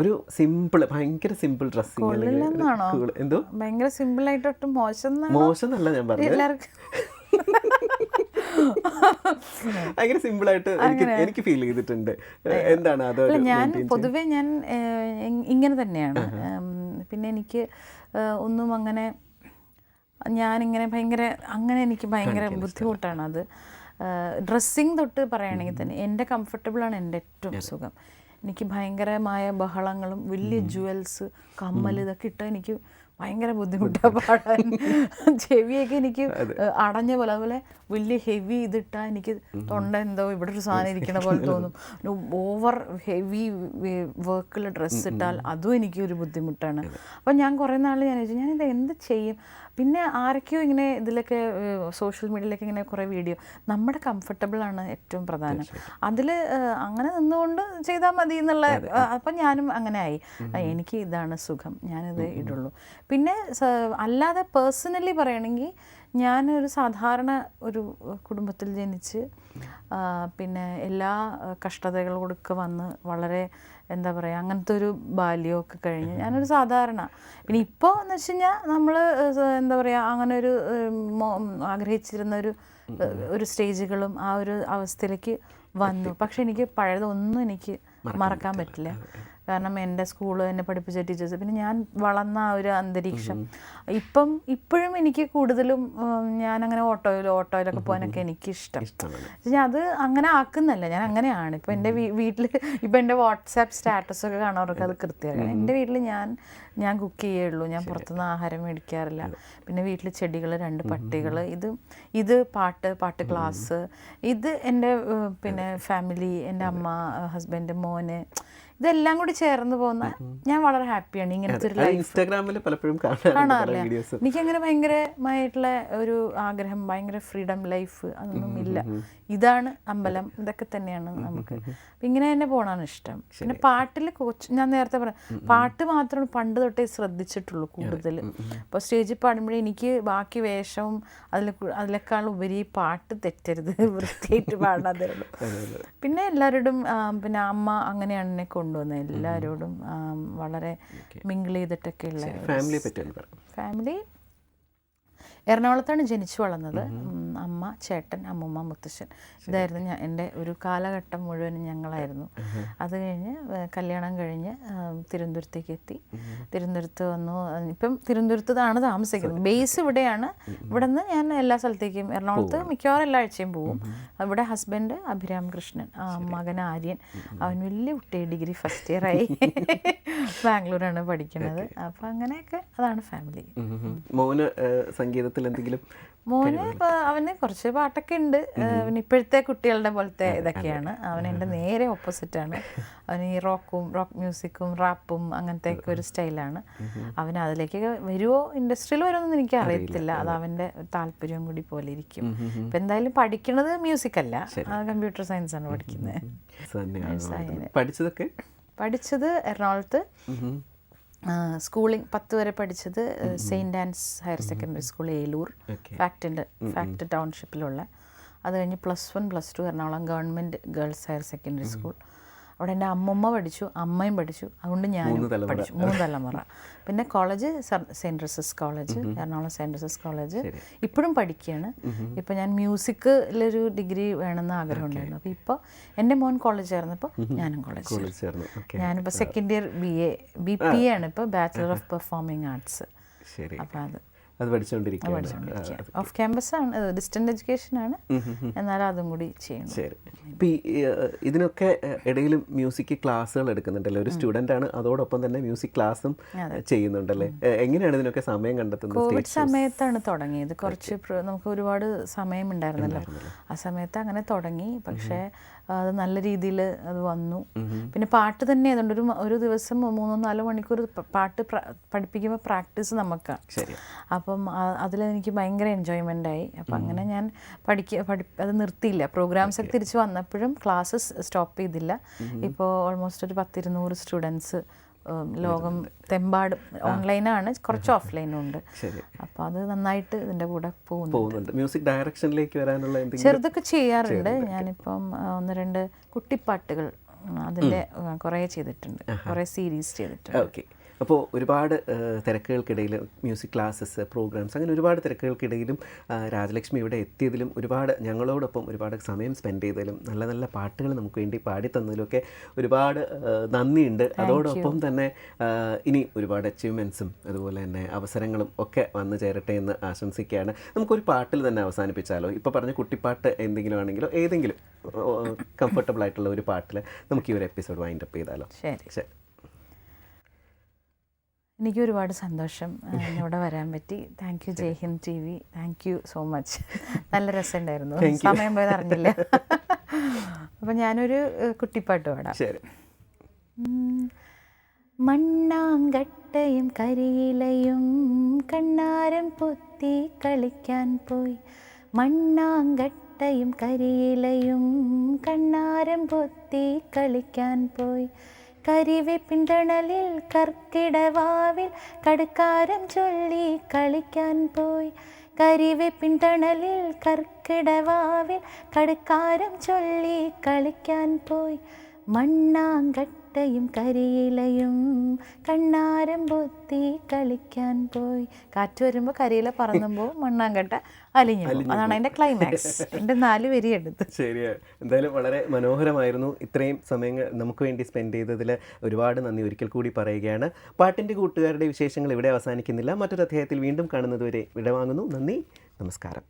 ഒരു സിമ്പിൾ ഭയങ്കര സിമ്പിൾ ഡ്രസ്സിംഗ്? എന്തോ? ഭയങ്കര സിമ്പിൾ ആയിട്ട് ഒട്ടും മോശം മോശം എന്നല്ല ഞാൻ പറഞ്ഞു ഭയങ്കര സിമ്പിൾ ആയിട്ട് എനിക്ക് എനിക്ക് ഫീൽ ചെയ്തിട്ടുണ്ട്. എന്താണ് അത് ഞാൻ പൊതുവെ ഞാൻ ഇങ്ങനെ തന്നെയാണ്. പിന്നെ എനിക്ക് ഒന്നും അങ്ങനെ ഞാനിങ്ങനെ ഭയങ്കര അങ്ങനെ എനിക്ക് ഭയങ്കര ബുദ്ധിമുട്ടാണ് അത്. ഡ്രസ്സിങ് തൊട്ട് പറയുകയാണെങ്കിൽ തന്നെ എന്റെ കംഫർട്ടബിളാണ് എന്റെ ഏറ്റവും സുഖം. എനിക്ക് ഭയങ്കരമായ ബഹളങ്ങളും വലിയ ജുവൽസ് കമ്മൽ ഇതൊക്കെ ഇട്ടാൽ എനിക്ക് ഭയങ്കര ബുദ്ധിമുട്ടാണ് പാടാൻ. ചെവിയൊക്കെ എനിക്ക് അടഞ്ഞ പോലെ അതുപോലെ വലിയ ഹെവി ഇതിട്ടാൽ എനിക്ക് തൊണ്ട എന്തോ ഇവിടെ ഒരു സാധനം ഇരിക്കണ പോലെ തോന്നും. ഓവർ ഹെവി വർക്കിൽ ഡ്രസ്സ് ഇട്ടാൽ അതും എനിക്ക് ഒരു ബുദ്ധിമുട്ടാണ് അപ്പം ഞാൻ കുറേ നാൾ ഞാൻ ചോദിച്ചു ഞാനിത് എന്ത് ചെയ്യും? പിന്നെ ആരൊക്കെയോ ഇങ്ങനെ ഇതിലൊക്കെ സോഷ്യൽ മീഡിയയിലൊക്കെ ഇങ്ങനെ കുറേ വീഡിയോ നമ്മുടെ കംഫർട്ടബിൾ ആണ് ഏറ്റവും പ്രധാനം. അതിൽ അങ്ങനെ നിന്നുകൊണ്ട് ചെയ്താൽ മതി എന്നുള്ള അപ്പം ഞാനും അങ്ങനെ ആയി. എനിക്ക് ഇതാണ് സുഖം. ഞാനിത് ഇടുള്ളൂ. പിന്നെ അല്ലാതെ പേഴ്സണലി പറയണമെങ്കിൽ ഞാനൊരു സാധാരണ ഒരു കുടുംബത്തിൽ ജനിച്ച് പിന്നെ എല്ലാ കഷ്ടതകളോടൊക്കെ വന്ന് വളരെ എന്താ പറയുക അങ്ങനത്തെ ഒരു ബാല്യമൊക്കെ കഴിഞ്ഞ്. ഞാനൊരു സാധാരണ. പിന്നെ ഇപ്പോൾ എന്ന് വെച്ച് കഴിഞ്ഞാൽ നമ്മൾ എന്താ പറയുക അങ്ങനെ ഒരു ആഗ്രഹിച്ചിരുന്ന ഒരു ഒരു സ്റ്റേജുകളും ആ ഒരു അവസ്ഥയിലേക്ക് വന്നു. പക്ഷെ എനിക്ക് പഴയതൊന്നും എനിക്ക് മറക്കാൻ പറ്റില്ല. കാരണം എന്റെ സ്കൂൾ എന്നെ പഠിപ്പിച്ച ടീച്ചേഴ്സ് പിന്നെ ഞാൻ വളർന്ന ആ ഒരു അന്തരീക്ഷം. ഇപ്പം ഇപ്പോഴും എനിക്ക് കൂടുതലും ഞാൻ അങ്ങനെ ഓട്ടോയിലോ ഓട്ടോയിലൊക്കെ പോകാനൊക്കെ എനിക്കിഷ്ടം. ഞാൻ അത് അങ്ങനെ ആക്കുന്നല്ല. ഞാൻ അങ്ങനെയാണ്. ഇപ്പം എന്റെ വീട്ടിൽ ഇപ്പം എന്റെ വാട്സാപ്പ് സ്റ്റാറ്റസൊക്കെ കാണാറൊക്കെ അത് കൃത്യമാണ്. എന്റെ വീട്ടിൽ ഞാൻ ഞാൻ കുക്ക് ചെയ്യുള്ളൂ ഞാൻ പുറത്തുനിന്ന് ആഹാരം മേടിക്കാറില്ല. പിന്നെ വീട്ടിൽ ചെടികൾ രണ്ട് പട്ടികൾ ഇത് ഇത് പാട്ട് പാട്ട് ക്ലാസ്. ഇത് എന്റെ പിന്നെ ഫാമിലി എന്റെ അമ്മ ഹസ്ബൻഡ് മോന് ഇതെല്ലാം കൂടി ചേർന്ന് പോകുന്ന ഞാൻ വളരെ ഹാപ്പിയാണ് ഇങ്ങനത്തെ ഒരു ലൈഫ് ഇൻസ്റ്റാഗ്രാമിൽ പലപ്പോഴും കാണാറില്ല. വീഡിയോസ് എനിക്കങ്ങനെ ഭയങ്കരമായിട്ടുള്ള ഒരു ആഗ്രഹം ഭയങ്കര ഫ്രീഡം ലൈഫ് അതൊന്നും ഇല്ല. ഇതാണ് അമ്പലം. ഇതൊക്കെ തന്നെയാണ് നമുക്ക്. ഇങ്ങനെ തന്നെ പോകണമാണ് ഇഷ്ടം. പിന്നെ പാട്ടിൽ കോച്ച് ഞാൻ നേരത്തെ പറഞ്ഞു പാട്ട് മാത്രമാണ് പണ്ട് തൊട്ടേ ശ്രദ്ധിച്ചിട്ടുള്ളൂ കൂടുതൽ അപ്പോൾ സ്റ്റേജിൽ പാടുമ്പോഴേ എനിക്ക് ബാക്കി വേഷവും അതിൽ അതിലേക്കാൾ ഉപരി പാട്ട് തെറ്റരുത്. വൃത്തിയായിട്ട് പാടാതേ ഉള്ളൂ പിന്നെ എല്ലാവരോടും പിന്നെ അമ്മ അങ്ങനെയാണ് എന്നെ കൊണ്ടുവന്നത് എല്ലാവരോടും വളരെ മിങ്കിൾ ചെയ്തിട്ടൊക്കെ ഉള്ള ഫാമിലിയെ ഫാമിലി എറണാകുളത്താണ് ജനിച്ചു വളർന്നത്. അമ്മ ചേട്ടൻ അമ്മൂമ്മ മുത്തശ്ശൻ. ഇതായിരുന്നു ഞാൻ എന്റെ ഒരു കാലഘട്ടം മുഴുവനും ഞങ്ങളായിരുന്നു. അത് കഴിഞ്ഞ് കല്യാണം കഴിഞ്ഞ് തിരുവനന്തപുരത്തേക്ക് എത്തി. തിരുവനന്തപുരത്ത് വന്നു. ഇപ്പം തിരുവനന്തപുരത്താണ് താമസിക്കുന്നത്. ബേസ് ഇവിടെയാണ്. ഇവിടെ നിന്ന് ഞാൻ എല്ലാ സ്ഥലത്തേക്കും എറണാകുളത്ത് മിക്കവാറും എല്ലാ ആഴ്ചയും പോവും. ഇവിടെ ഹസ്ബൻഡ് അഭിരാം കൃഷ്ണൻ മകൻ ആര്യൻ. അവൻ വലിയ കുട്ടി ഡിഗ്രി ഫസ്റ്റ് ഇയർ ആയി. ബാംഗ്ലൂരാണ് പഠിക്കുന്നത്. അപ്പം അങ്ങനെയൊക്കെ അതാണ് ഫാമിലി. മോന് ഏഹ്, സംഗീതത്തിൽ എന്തെങ്കിലും മോന് ഇപ്പൊ അവന് കുറച്ച് പാട്ടൊക്കെ ഉണ്ട്. അവന് ഇപ്പോഴത്തെ കുട്ടികളുടെ പോലത്തെ ഇതൊക്കെയാണ്. അവൻ എന്റെ നേരെ ഓപ്പോസിറ്റ് ആണ്. അവന് ഈ റോക്കും റോക്ക് മ്യൂസിക്കും റാപ്പും അങ്ങനത്തെ ഒക്കെ ഒരു സ്റ്റൈലാണ്. അവൻ അതിലേക്ക് വരുമോ ഇൻഡസ്ട്രിയിൽ വരുമെന്ന് എനിക്ക് അറിയത്തില്ല. അത് അവന്റെ താല്പര്യം കൂടി പോലെ ഇരിക്കും. ഇപ്പം എന്തായാലും പഠിക്കുന്നത് മ്യൂസിക് അല്ല. കമ്പ്യൂട്ടർ സയൻസ് ആണ് പഠിക്കുന്നത് പഠിച്ചതൊക്കെ? പഠിച്ചത് എറണാകുളത്ത്. സ്കൂളിംഗ് പത്ത് വരെ പഠിച്ചത് saint Ann's higher secondary school Eloor. ഫാക്ടിന്റെ FACT ടൗൺഷിപ്പിലുള്ള. അത് കഴിഞ്ഞ് plus one plus two Ernakulam government girls higher secondary school. അവിടെ എന്റെ അമ്മമ്മ പഠിച്ചു അമ്മയും പഠിച്ചു. അതുകൊണ്ട് ഞാനും തലമുറ. പഠിച്ചു. മൂന്ന് തലമുറ. പിന്നെ college Saint Joseph's college Ernakulam Saint Joseph's college. ഇപ്പോഴും പഠിക്കുകയാണ്. ഇപ്പം ഞാൻ മ്യൂസിക്കിലൊരു ഡിഗ്രി വേണമെന്ന് ആഗ്രഹം ഉണ്ടായിരുന്നു അപ്പോൾ ഇപ്പോൾ എന്റെ മോൻ കോളേജ് ചേർന്നപ്പോൾ ഞാനും കോളേജ് ചേർന്നു. ഞാനിപ്പോൾ second year B A B P ആണ് ഇപ്പോൾ ബാച്ചിലർ ഓഫ് പെർഫോമിംഗ് ആർട്സ് ശരി. അപ്പോൾ അത് അത് പഠിച്ചുകൊണ്ടിരിക്കുകയാണ്. ഓഫ് ക്യാമ്പസ് ആണ് ഡിസ്റ്റന്റ് എഡ്യൂക്കേഷൻ ആണ്. എന്നാൽ അതും കൂടി ചെയ്യണം ശരി. ഇപ്പം ഇതിനൊക്കെ ഇടയിൽ ഇടയിലും മ്യൂസിക് ക്ലാസ്സുകൾ എടുക്കുന്നുണ്ടല്ലേ ഒരു സ്റ്റുഡന്റ് ആണ് അതോടൊപ്പം തന്നെ മ്യൂസിക് ക്ലാസ്സും ചെയ്യുന്നുണ്ടല്ലേ? എങ്ങനെയാണ് ഇതിനൊക്കെ സമയം കണ്ടെത്തുന്നത്? കോവിഡ് സമയത്താണ് തുടങ്ങിയത്. കുറച്ച് നമുക്ക് ഒരുപാട് സമയം ഉണ്ടായിരുന്നല്ലോ. സമയത്ത് അങ്ങനെ തുടങ്ങി. പക്ഷേ അത് നല്ല രീതിയിൽ അത് വന്നു. പിന്നെ പാട്ട് തന്നെ അതുകൊണ്ട് ഒരു ഒരു ദിവസം മൂന്നോ നാലോ മണിക്കൂർ പാട്ട് പഠിപ്പിക്കുമ്പോൾ പ്രാക്ടീസ് നമുക്കാണ് ശരി. അപ്പം അതിൽ എനിക്ക് ഭയങ്കര എൻജോയ്മെന്റ് ആയി. അപ്പം അങ്ങനെ ഞാൻ പഠിക്ക പഠി അത് നിർത്തിയില്ല. പ്രോഗ്രാംസ് ഒക്കെ തിരിച്ച് വന്നപ്പോഴും ക്ലാസ്സസ് സ്റ്റോപ്പ് ചെയ്തില്ല. ഇപ്പോൾ ഓൾമോസ്റ്റ് ഒരു പത്തിരുന്നൂറ് സ്റ്റുഡൻസ് ലോകം തെമ്പാട് ഓൺലൈനാണ് കുറച്ച് ഓഫ്ലൈനും ഉണ്ട്. അപ്പൊ അപ്പോൾ അത് നന്നായിട്ട് ഇതിന്റെ കൂടെ പോകുന്നു പോകുന്നുണ്ട്. മ്യൂസിക് ഡയറക്ഷനിലേക്ക് വരാനുള്ള ചെറുതൊക്കെ ചെയ്യാറുണ്ട്. ഞാനിപ്പം ഒന്ന് രണ്ട് കുട്ടിപ്പാട്ടുകൾ അതിന്റെ അതിന്റെ കുറേ ചെയ്തിട്ടുണ്ട്. കുറേ സീരീസ് ചെയ്തിട്ടുണ്ട്. ഓക്കെ. അപ്പോൾ ഒരുപാട് തിരക്കുകൾക്കിടയിൽ മ്യൂസിക് ക്ലാസ്സസ് പ്രോഗ്രാംസ് അങ്ങനെ ഒരുപാട് തിരക്കുകൾക്കിടയിലും രാജലക്ഷ്മി ഇവിടെ എത്തിയതിലും ഒരുപാട് ഞങ്ങളോടൊപ്പം ഒരുപാട് സമയം സ്പെൻഡ് ചെയ്തതിലും നല്ല നല്ല പാട്ടുകൾ നമുക്ക് വേണ്ടി പാടിത്തന്നതിലൊക്കെ ഒരുപാട് നന്ദിയുണ്ട്. അതോടൊപ്പം തന്നെ ഇനി ഒരുപാട് അച്ചീവ്മെന്റ്സും അതുപോലെ തന്നെ അവസരങ്ങളും ഒക്കെ വന്നു ചേരട്ടെ എന്ന് ആശംസിക്കുകയാണ്. നമുക്കൊരു പാട്ടിൽ തന്നെ അവസാനിപ്പിച്ചാലോ? ഇപ്പോൾ പറഞ്ഞ കുട്ടിപ്പാട്ട് എന്തെങ്കിലും ആണെങ്കിലോ ഏതെങ്കിലും കംഫർട്ടബിൾ ആയിട്ടുള്ള ഒരു പാട്ടിൽ നമുക്ക് ഈ ഒരു എപ്പിസോഡ് വൈൻഡപ്പ് ചെയ്താലോ? ശരി. ശരി. എനിക്ക് ഒരുപാട് സന്തോഷം ഇവിടെ വരാൻ പറ്റി. Thank you Jai Hind T V thank you so much നല്ല രസമുണ്ടായിരുന്നു. സമയം പോയത് അറിഞ്ഞില്ല. അപ്പം ഞാനൊരു കുട്ടിപ്പാട്ട് പാടാം. മണ്ണാങ്കട്ടയും കരിയിലയും കണ്ണാരം പൊത്തി കളിക്കാൻ പോയി. മണ്ണാങ്കട്ടയും കരിയിലയും കണ്ണാരം പൊത്തി കളിക്കാൻ പോയി. കരിവേപ്പിൻ തണലിൽ കർക്കിടവാവിൽ കടുക്കാരം ചൊല്ലി കളിക്കാൻ പോയി. കരിവേപ്പിൻ തണലിൽ കർക്കിടവാവിൽ കടുക്കാരം ചൊല്ലി കളിക്കാൻ പോയി. മണ്ണാങ്കട്ടയും കരിയിലയും കണ്ണാരം പൊത്തി കളിക്കാൻ പോയി. കാറ്റ് വരുമ്പോൾ കരിയില പറന്നുമ്പോൾ മണ്ണാങ്കട്ട അലിഞ്ഞു അതാണ് അതിന്റെ ക്ലൈമാക്സ് എന്റെ നാല് വരി എടുത്ത്. ശരിയാ. എന്തായാലും വളരെ മനോഹരമായിരുന്നു. ഇത്രയും സമയങ്ങൾ നമുക്ക് വേണ്ടി സ്പെൻഡ് ചെയ്തതിൽ ഒരുപാട് നന്ദി. ഒരിക്കൽ കൂടി പറയുകയാണ്. പാട്ടിന്റെ കൂട്ടുകാരുടെ വിശേഷങ്ങൾ ഇവിടെ അവസാനിക്കുന്നില്ല. മറ്റൊരു അധ്യായത്തിൽ വീണ്ടും കാണുന്നതുവരെ വിടവാങ്ങുന്നു. നന്ദി. നമസ്കാരം.